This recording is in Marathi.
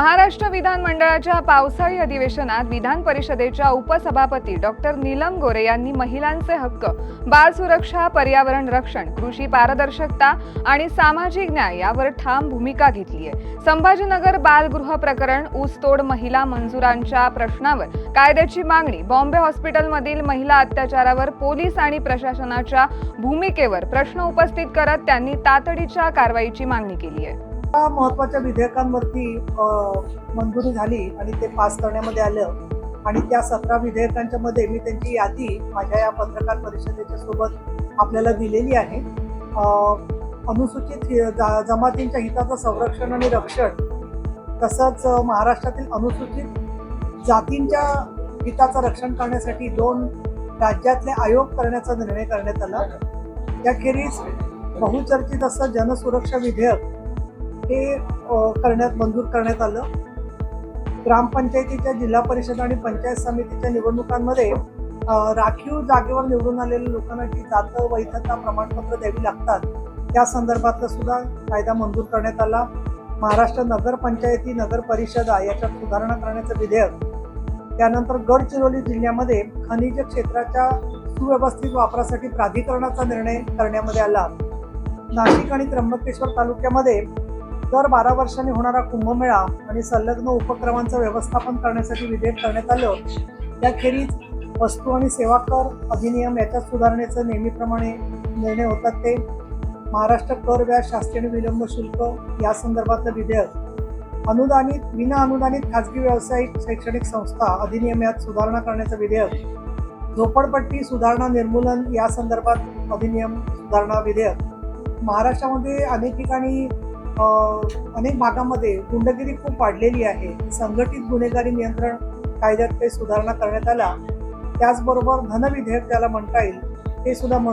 महाराष्ट्र विधानमंडळाच्या पावसाळी अधिवेशनात विधान परिषदेच्या उपसभापती डॉक्टर नीलम गोरे यांनी महिलांचे हक्क बाल सुरक्षा पर्यावरण रक्षण कृषी पारदर्शकता आणि सामाजिक न्याय यावर ठाम भूमिका घेतली आहे. संभाजीनगर बालगृह प्रकरण ऊसतोड महिला मंजुरांच्या प्रश्नावर कायद्याची मागणी बॉम्बे हॉस्पिटलमधील महिला अत्याचारावर पोलीस आणि प्रशासनाच्या भूमिकेवर प्रश्न उपस्थित करत त्यांनी तातडीच्या कारवाईची मागणी केली आहे. महत्त्वाच्या विधेयकांवरती मंजुरी झाली आणि ते पास करण्यामध्ये आलं. आणि त्या सतरा विधेयकांच्या मध्ये मी त्यांची यादी माझ्या या पत्रकार परिषदेच्या सोबत आपल्याला दिलेली आहे. अनुसूचित जा- जमातींच्या हिताचं संरक्षण आणि रक्षण तसंच महाराष्ट्रातील अनुसूचित जातींच्या हिताचं रक्षण करण्यासाठी दोन राज्यातले आयोग करण्याचा निर्णय करण्यात आला. त्याखेरीज बहुचर्चित असं जनसुरक्षा विधेयक हे करण्यात मंजूर करण्यात आलं. ग्रामपंचायतीच्या जिल्हा परिषद आणि पंचायत समितीच्या निवडणुकांमध्ये राखीव जागेवर निवडून आलेल्या लोकांना जी जात वैधता प्रमाणपत्र द्यावी लागतात त्या संदर्भातला सुद्धा कायदा मंजूर करण्यात आला. महाराष्ट्र नगरपंचायती नगर परिषदा याच्यात सुधारणा करण्याचं विधेयक. त्यानंतर गडचिरोली जिल्ह्यामध्ये खनिज क्षेत्राच्या सुव्यवस्थित वापरासाठी प्राधिकरणाचा निर्णय करण्यामध्ये आला. नाशिक आणि त्र्यंबकेश्वर तालुक्यामध्ये दर बारा वर्षांनी होणारा कुंभमेळा आणि संलग्न उपक्रमांचं व्यवस्थापन करण्यासाठी विधेयक करण्यात आलं. त्याखेरीज वस्तू आणि सेवा कर अधिनियम याच्यात सुधारणेचं नेहमीप्रमाणे निर्णय होतात ते. महाराष्ट्र कर व्याज शासकीय आणि विलंब शुल्क या संदर्भातलं विधेयक. अनुदानित विना अनुदानित खाजगी व्यावसायिक शैक्षणिक संस्था अधिनियम यात सुधारणा करण्याचं विधेयक. झोपडपट्टी सुधारणा निर्मूलन या संदर्भात अधिनियम सुधारणा विधेयक. महाराष्ट्रामध्ये अनेक ठिकाणी अनेक भागामध्ये गुंडगिरी खूप वाढलेली आहे. संघटित गुन्हेगारी नियंत्रण कायद्यात काही सुधारणा करण्यात आला त्याचबरोबर धनविधेयक त्याला म्हणता येईल. ते सुद्धा